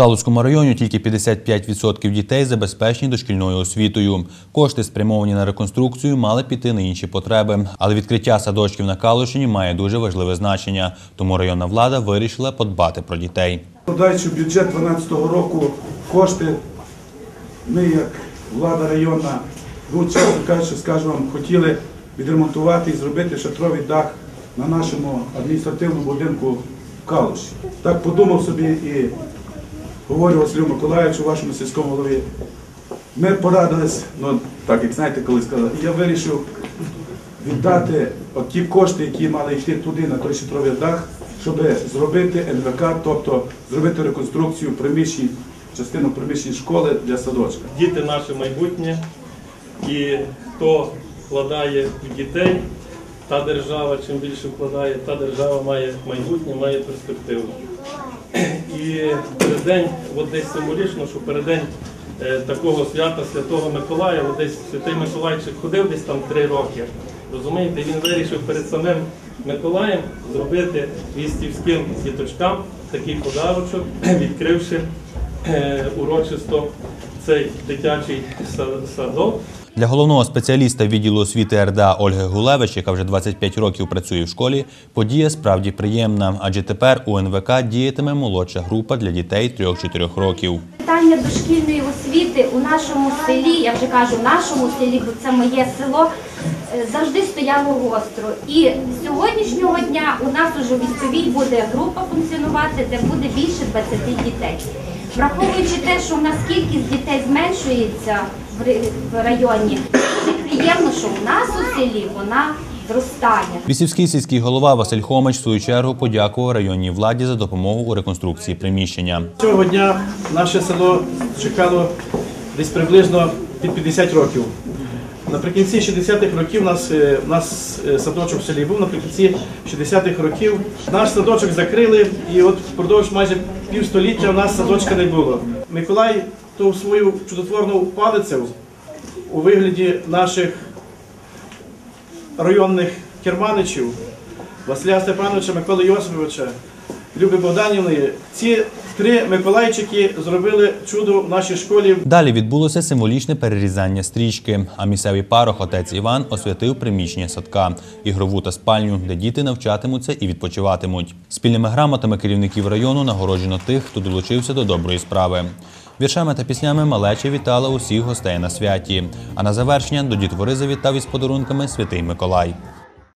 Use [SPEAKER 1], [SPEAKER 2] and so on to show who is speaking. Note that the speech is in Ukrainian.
[SPEAKER 1] Калузькому районі тільки 55% дітей забезпечені дошкільною освітою. Кошти, спрямовані на реконструкцію, мали піти на інші потреби. Але відкриття садочків на Калущині має дуже важливе значення. Тому районна влада вирішила подбати про дітей.
[SPEAKER 2] Вкладаючи в бюджет 2012 року кошти, ми як влада районна, ну чесно кажучи, скажу вам, хотіли відремонтувати і зробити шатровий дах на нашому адміністративному будинку в Калуші. Так подумав собі і говорю Василю Миколаївичу, вашому сільському голові. Ми порадились, ну так як знаєте, коли сказали, я вирішив віддати ті кошти, які мали йти туди, на той шатровий дах, щоб зробити НВК, тобто зробити реконструкцію приміщень, частину приміщень школи для садочка.
[SPEAKER 3] Діти наше майбутнє, і хто вкладає в дітей, та держава, чим більше вкладає, та держава має майбутнє, має перспективу. І переддень, от десь символічно, що переддень е, такого свята Святого Миколая, от десь святий Миколайчик ходив десь там три роки. Розумієте, він вирішив перед самим Миколаєм зробити вістівським діточкам такий подарочок, відкривши е, урочисто цей дитячий садок.
[SPEAKER 1] Для головного спеціаліста відділу освіти РДА Ольги Гулевич, яка вже 25 років працює в школі, подія справді приємна, адже тепер у НВК діятиме молодша група для дітей 3-4 років.
[SPEAKER 4] Питання дошкільної освіти у нашому селі, я вже кажу, в нашому селі, бо це моє село, е, завжди стояло гостро. І з сьогоднішнього дня у нас уже військовій буде група функціонувати, де буде більше 20 дітей. Враховуючи те, що у нас кількість дітей зменшується в районі, приємно, що у нас у селі вона зростає.
[SPEAKER 1] Вісівський сільський голова Василь Хомич в свою чергу подякував районній владі за допомогу у реконструкції приміщення.
[SPEAKER 5] Цього дня наше село чекало десь приблизно під 50 років. Наприкінці 60-х років у нас, е, нас е, садочок в селі був, наприкінці 60-х років наш садочок закрили, і от впродовж майже півстоліття у нас садочка не було. Миколай ту свою чудотворну палицю у вигляді наших районних керманичів Василя Степановича, Миколи Йосиповича, Люби Богданівни. Ці три Миколайчики зробили чудо в нашій школі.
[SPEAKER 1] Далі відбулося символічне перерізання стрічки. А місцевий парох отець Іван освятив приміщення садка, ігрову та спальню, де діти навчатимуться і відпочиватимуть. Спільними грамотами керівників району нагороджено тих, хто долучився до доброї справи. Віршами та піснями малечі вітала усіх гостей на святі. А на завершення до дітвори завітав із подарунками святий Миколай.